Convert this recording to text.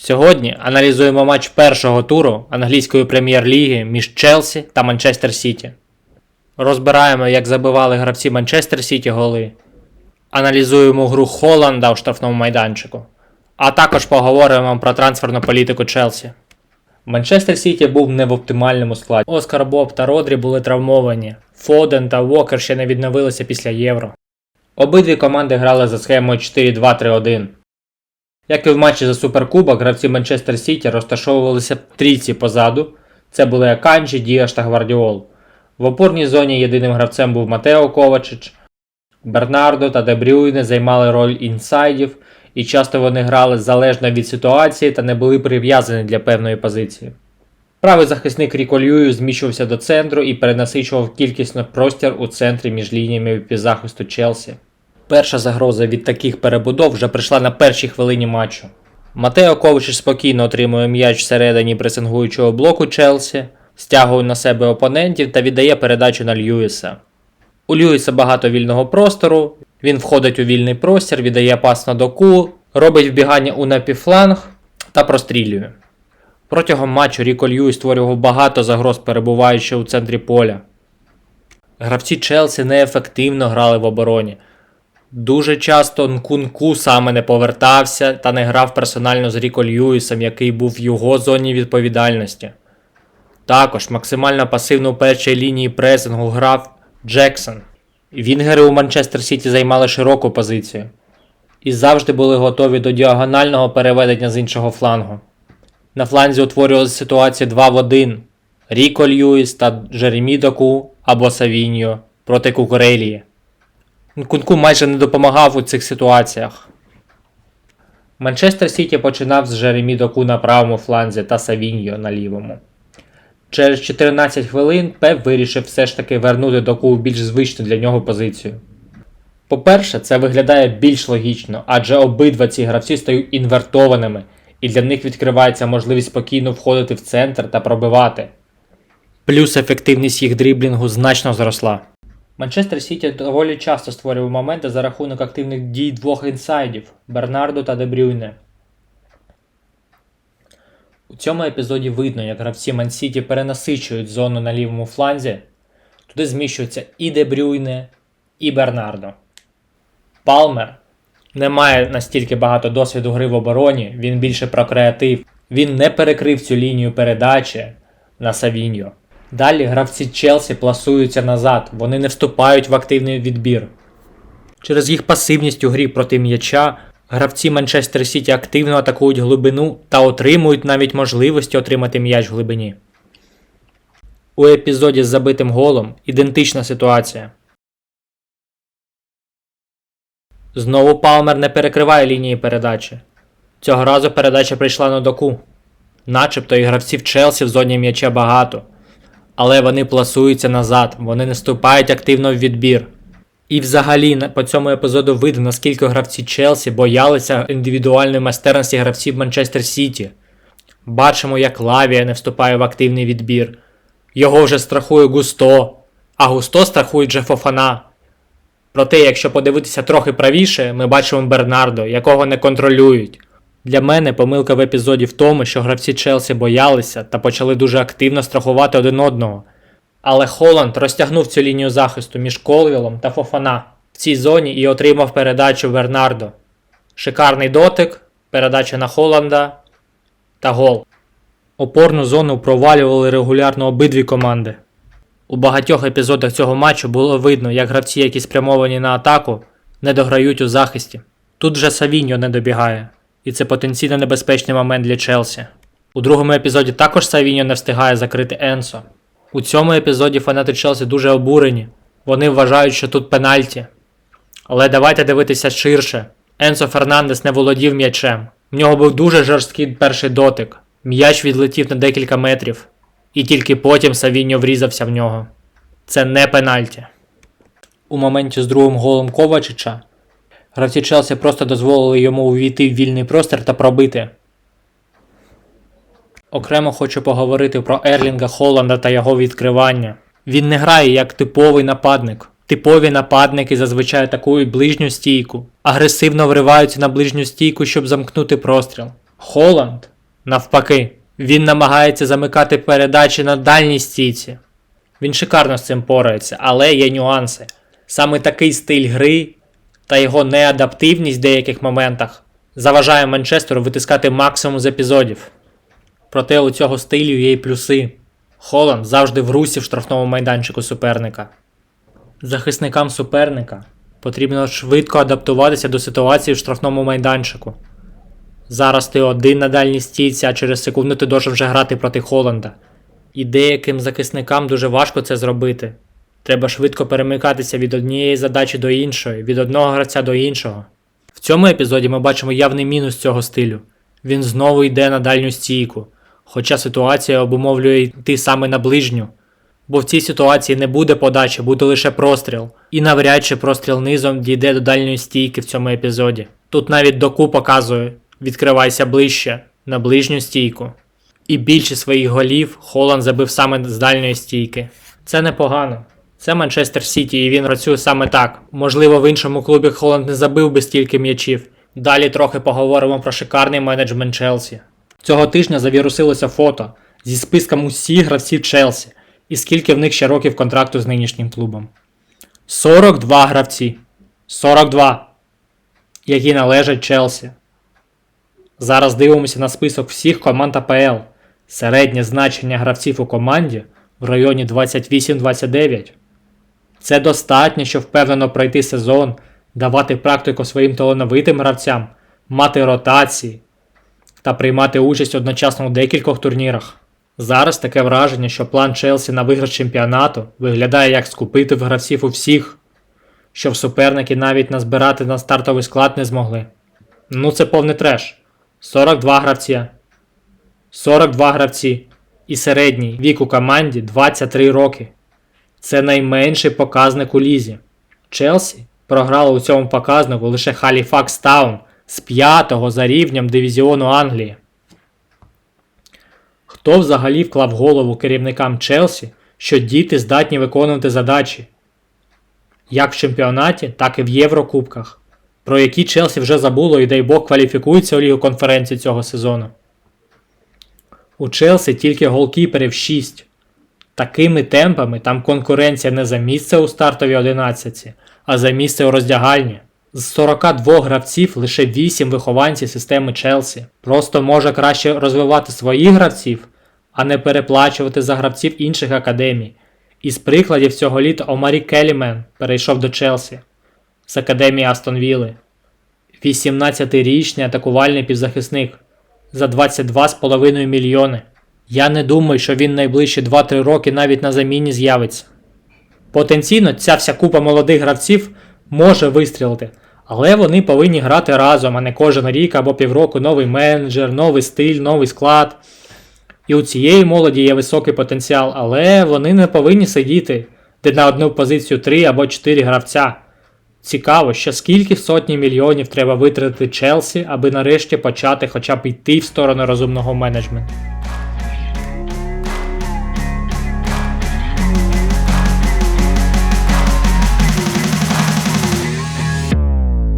Сьогодні аналізуємо матч першого туру англійської прем'єр-ліги між Челсі та Манчестер Сіті. Розбираємо, як забивали гравці Манчестер Сіті голи. Аналізуємо гру Холланда у штрафному майданчику. А також поговоримо про трансферну політику Челсі. Манчестер Сіті був не в оптимальному складі. Оскар Боб та Родрі були травмовані. Фоден та Уокер ще не відновилися після євро. Обидві команди грали за схемою 4-2-3-1. Як і в матчі за Суперкубок, гравці Манчестер Сіті розташовувалися трійці позаду. Це були Аканджі, Діаш та Гвардіол. В опорній зоні єдиним гравцем був Матео Ковачич. Бернардо та Дебрюйне займали роль інсайдів, і часто вони грали залежно від ситуації та не були прив'язані для певної позиції. Правий захисник Ріко Льюю зміщувався до центру і перенасичував кількісно простір у центрі між лініями півзахисту Челсі. Перша загроза від таких перебудов вже прийшла на першій хвилині матчу. Матео Ковчич спокійно отримує м'яч всередині пресингуючого блоку Челсі, стягує на себе опонентів та віддає передачу на Льюіса. У Льюіса багато вільного простору, він входить у вільний простір, віддає пас на доку, робить вбігання у напівфланг та прострілює. Протягом матчу Ріко Льюіс створював багато загроз, перебуваючи у центрі поля. Гравці Челсі неефективно грали в обороні. Дуже часто Нкунку саме не повертався та не грав персонально з Ріко Льюісом, який був в його зоні відповідальності. Також максимально пасивно у першій лінії пресингу грав Джексон. Вінгери у Манчестер Сіті займали широку позицію і завжди були готові до діагонального переведення з іншого флангу. На фланзі утворювалася ситуація 2 в 1. Ріко Льюіс та Джеремі Доку або Савіньо проти Кукурелії. Нкунку майже не допомагав у цих ситуаціях. Манчестер Сіті починав з Джеремі Доку на правому фланзі та Савіньо на лівому. Через 14 хвилин Пеп вирішив все ж таки вернути Доку у більш звичну для нього позицію. По-перше, це виглядає більш логічно, адже обидва ці гравці стають інвертованими, і для них відкривається можливість спокійно входити в центр та пробивати. Плюс ефективність їх дріблінгу значно зросла. Манчестер Сіті доволі часто створював моменти за рахунок активних дій двох інсайдів Бернардо та Дебрюйне. У цьому епізоді видно, як гравці Мансіті перенасичують зону на лівому фланзі. Туди зміщуються і Дебрюйне, і Бернардо. Палмер не має настільки багато досвіду гри в обороні, він більше про креатив. Він не перекрив цю лінію передачі на Савіньо. Далі гравці Челсі пласуються назад, вони не вступають в активний відбір. Через їх пасивність у грі проти м'яча гравці Манчестер Сіті активно атакують глибину та отримують навіть можливості отримати м'яч в глибині. У епізоді з забитим голом ідентична ситуація. Знову Палмер не перекриває лінії передачі. Цього разу передача прийшла на доку. Начебто і гравців Челсі в зоні м'яча багато. Але вони пласуються назад, вони не вступають активно в відбір. І взагалі по цьому епізоду видно, наскільки гравці Челсі боялися індивідуальної майстерності гравців Манчестер Сіті. Бачимо, як Лавія не вступає в активний відбір. Його вже страхує Густо, а Густо страхує вже Фофана. Проте, якщо подивитися трохи правіше, ми бачимо Бернардо, якого не контролюють. Для мене помилка в епізоді в тому, що гравці Челсі боялися та почали дуже активно страхувати один одного. Але Холланд розтягнув цю лінію захисту між Колвілом та Фофана в цій зоні і отримав передачу Бернардо. Шикарний дотик, передача на Холланда та гол. Опорну зону провалювали регулярно обидві команди. У багатьох епізодах цього матчу було видно, як гравці, які спрямовані на атаку, не дограють у захисті. Тут вже Савіньо не добігає, і це потенційно небезпечний момент для Челсі. У другому епізоді також Савіньо не встигає закрити Енсо. У цьому епізоді фанати Челсі дуже обурені. Вони вважають, що тут пенальті. Але давайте дивитися ширше. Енсо Фернандес не володів м'ячем. В нього був дуже жорсткий перший дотик. М'яч відлетів на декілька метрів. І тільки потім Савіньо врізався в нього. Це не пенальті. У моменті з другим голом Ковачича гравці Челсі просто дозволили йому увійти в вільний простір та пробити. Окремо хочу поговорити про Ерлінга Холланда та його відкривання. Він не грає як типовий нападник. Типові нападники зазвичай атакують ближню стійку, агресивно вриваються на ближню стійку, щоб замкнути простріл. Холланд, навпаки, він намагається замикати передачі на дальній стійці. Він шикарно з цим порається, але є нюанси. Саме такий стиль гри та його неадаптивність в деяких моментах заважає Манчестеру витискати максимум з епізодів. Проте у цього стилю є й плюси. Холланд завжди в русі в штрафному майданчику суперника. Захисникам суперника потрібно швидко адаптуватися до ситуації в штрафному майданчику. Зараз ти один на дальній стійці, а через секунду ти должен вже грати проти Холланда. І деяким захисникам дуже важко це зробити. Треба швидко перемикатися від однієї задачі до іншої, від одного гравця до іншого. В цьому епізоді ми бачимо явний мінус цього стилю. Він знову йде на дальню стійку, хоча ситуація обумовлює йти саме на ближню. Бо в цій ситуації не буде подачі, буде лише простріл. І навряд чи простріл низом дійде до дальньої стійки в цьому епізоді. Тут навіть доку показує: відкривайся ближче на ближню стійку. І більшість своїх голів Холланд забив саме з дальньої стійки. Це непогано. Це Манчестер Сіті, і він працює саме так. Можливо, в іншому клубі Холланд не забив би стільки м'ячів. Далі трохи поговоримо про шикарний менеджмент Челсі. Цього тижня завірусилося фото зі списком усіх гравців Челсі, і скільки в них ще років контракту з нинішнім клубом. 42 гравці. 42, які належать Челсі. Зараз дивимося на список всіх команд АПЛ. Середнє значення гравців у команді в районі 28-29. Це достатньо, щоб впевнено пройти сезон, давати практику своїм талановитим гравцям, мати ротації та приймати участь одночасно у декількох турнірах. Зараз таке враження, що план Челсі на виграш чемпіонату виглядає як скупити в гравців у всіх, щоб суперники навіть назбирати на стартовий склад не змогли. Ну це повний треш. 42 гравці. 42 гравці. І середній вік у команді 23 роки. Це найменший показник у лізі. Челсі програло у цьому показнику лише Халіфакс Таун з 5-го за рівнем дивізіону Англії. Хто взагалі вклав голову керівникам Челсі, що діти здатні виконувати задачі? Як в чемпіонаті, так і в Єврокубках, про які Челсі вже забуло і дай Бог кваліфікується у Лігу конференції цього сезону. У Челсі тільки голкіперів 6. Такими темпами там конкуренція не за місце у стартовій 11, а за місце у роздягальні. З 42 гравців лише 8 вихованці системи Челсі. Просто може краще розвивати своїх гравців, а не переплачувати за гравців інших академій. Із прикладів цього літа Омарі Келімен перейшов до Челсі з академії Астон Вілли. 18-річний атакувальний півзахисник за 22,5 мільйони. Я не думаю, що він найближчі 2-3 роки навіть на заміні з'явиться. Потенційно ця вся купа молодих гравців може вистрілити, але вони повинні грати разом, а не кожен рік або півроку новий менеджер, новий стиль, новий склад. І у цієї молоді є високий потенціал, але вони не повинні сидіти, де на одну позицію 3 або 4 гравця. Цікаво, що скільки сотні мільйонів треба витратити Челсі, аби нарешті почати хоча б йти в сторону розумного менеджменту.